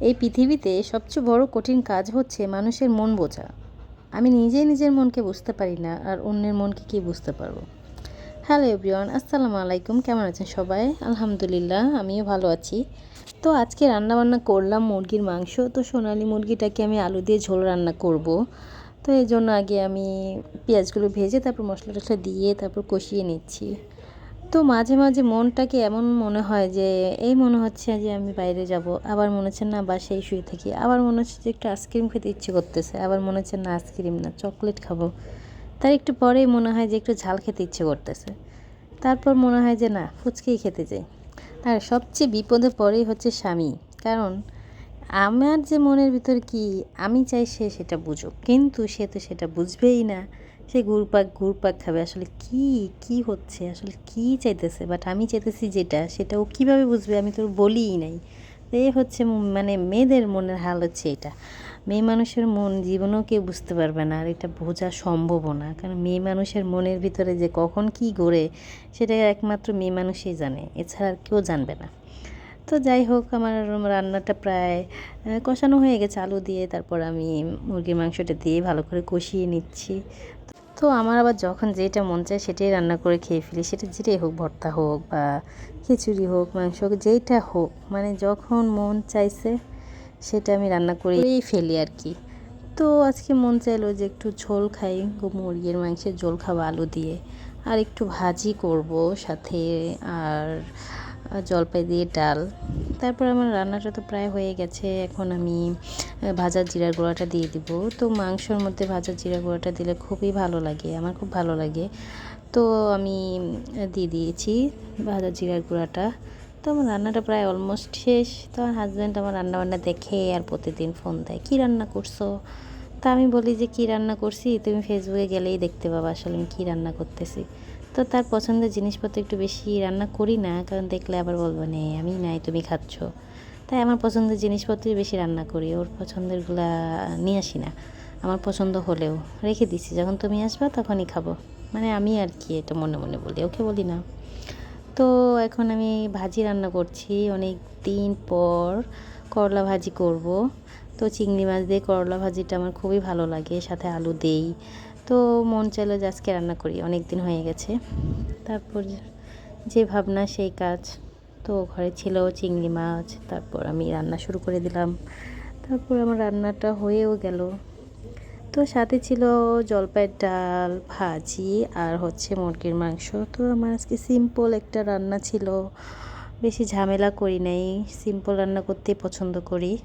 এই পৃথিবীতে সবচেয়ে বড় কঠিন কাজ হচ্ছে মানুষের মন বোঝা। আমি নিজেই নিজের মনকে বুঝতে পারি না আর অন্যের মনকে কি বুঝতে পারব? হ্যালো এভরিওয়ান, আসসালামু আলাইকুম। কেমন আছেন সবাই? আলহামদুলিল্লাহ, আমিও ভালো আছি। তো আজকে রান্না বান্না করলাম মুরগির মাংস। তো সোনালি মুরগিটাকে আমি আলু দিয়ে ঝোল রান্না করব। তো এই জন্য আগে আমি পেঁয়াজগুলো ভেজে তারপর মশলা টশলা দিয়ে তারপর কষিয়ে নিচ্ছি। তো মাঝে মাঝে মনটাকে এমন মনে হয় যে, এই মনে হচ্ছে যে আমি বাইরে যাব। আবার মনে হচ্ছে না, বাসায় শুয়ে থাকি। আবার মনে হচ্ছে যে একটু আইসক্রিম খেতে ইচ্ছে করতেছে। আবার মনে হচ্ছে না আইসক্রিম না চকলেট খাব। তার একটু পরেই মনে হয় যে একটু ঝাল খেতে ইচ্ছে করতেছে। তারপর মনে হয় যে না, ফুচকেই খেতে যাই আর সবচেয়ে বিপদে পরেই হচ্ছে স্বামী। কারণ আমার যে মনের ভিতর কি, আমি চাই সে সেটা বুঝুক। কিন্তু সে তো সেটা বুঝবেই না। সে ঘুরপাক ঘুরপাক খাবে। আসলে কি কি হচ্ছে? আসলে কি চাইতেছে? বাট আমি চাইতেছি যেটা, সেটা ও কীভাবে বুঝবে আমি তো বলিই নাই। এই হচ্ছে মানে মেয়েদের মনের হাল হচ্ছে এটা মেয়ে মানুষের মন জীবনেও কেউ বুঝতে পারবে না, আর এটা বোঝা সম্ভবও না কারণ মেয়ে মানুষের মনের ভিতরে যে কখন কি গড়ে, সেটা একমাত্র মেয়ে মানুষই জানে। এছাড়া আর কেউ জানবে না। তো যাই হোক, আমার রান্নাটা প্রায় কষানো হয়ে গেছে। আলু দিয়ে তারপর আমি মুরগির মাংসটা দিয়ে ভালো করে কষিয়ে নিচ্ছি। তো আমার আবার যখন যেটা মন চায় সেটাই রান্না করে খেয়ে ফেলি। সেটা যেটাই হোক ভর্তা হোক বা খিচুড়ি হোক, মাংস হোক, যেইটা হোক মানে যখন মন চাইছে সেটা আমি রান্না করেই ফেলি আর কি তো আজকে মন চাইলো যে একটু ঝোল খাই, মুরগির মাংসের ঝোল খাব আলু দিয়ে। আর একটু ভাজি করব সাথে, আর জলপাই দিয়ে ডাল। তারপর আমার রান্নাটা তো প্রায় হয়ে গেছে। এখন আমি ভাজা জিরার গুঁড়াটা দিয়ে দিব। তো মাংসর মধ্যে ভাজা জিরা গুঁড়াটা দিলে খুবই ভালো লাগে, আমার খুব ভালো লাগে। তো আমি দিয়ে দিয়েছি ভাজা জিরার গুঁড়াটা। তো আমার রান্নাটা প্রায় অলমোস্ট শেষ। তো আমার হাজব্যান্ড আমার রান্না বান্না দেখে আর প্রতিদিন ফোন দেয়, কী রান্না করছ? তা আমি বলি যে, কী রান্না করছি? তুমি ফেসবুকে গেলেই দেখতে পাবা আসলে আমি কী রান্না করতেছি। তো তার পছন্দের জিনিসপত্র একটু বেশি রান্না করি না, কারণ দেখলে আবার বলব, নে, আমি নাই, তুমি খাচ্ছ। তাই আমার পছন্দের জিনিসপত্রই বেশি রান্না করি, ওর পছন্দেরগুলা নিয়ে আসি না, আমার পছন্দ হলেও। রেখে দিছি, যখন তুমি আসবা তখনই খাব। মানে আমি আর কি, এটা মনে মনে বলি, ওকে বলি না। তো এখন আমি ভাজি রান্না করছি, অনেক দিন পর করলা ভাজি করব। তো চিংড়ি মাছ দিয়ে করলা ভাজিটা আমার খুবই ভালো লাগে, সাথে আলু দেই তো মন চাইলো যে আজকে রান্না করি অনেক দিন হয়ে গেছে। তারপর যে ভাবনা সেই কাজ। তো ঘরে ছিল চিংড়ি মাছ, তারপর আমি রান্না শুরু করে দিলাম। তারপর আমার রান্নাটা হয়েও গেল। তো সাথে ছিল জলপাইয়ের ডাল, ভাজি আর হচ্ছে মুরগির মাংস। তো আমার আজকে সিম্পল একটা রান্না ছিল। বেশি ঝামেলা করি নাই। সিম্পল রান্না করতেই পছন্দ করি।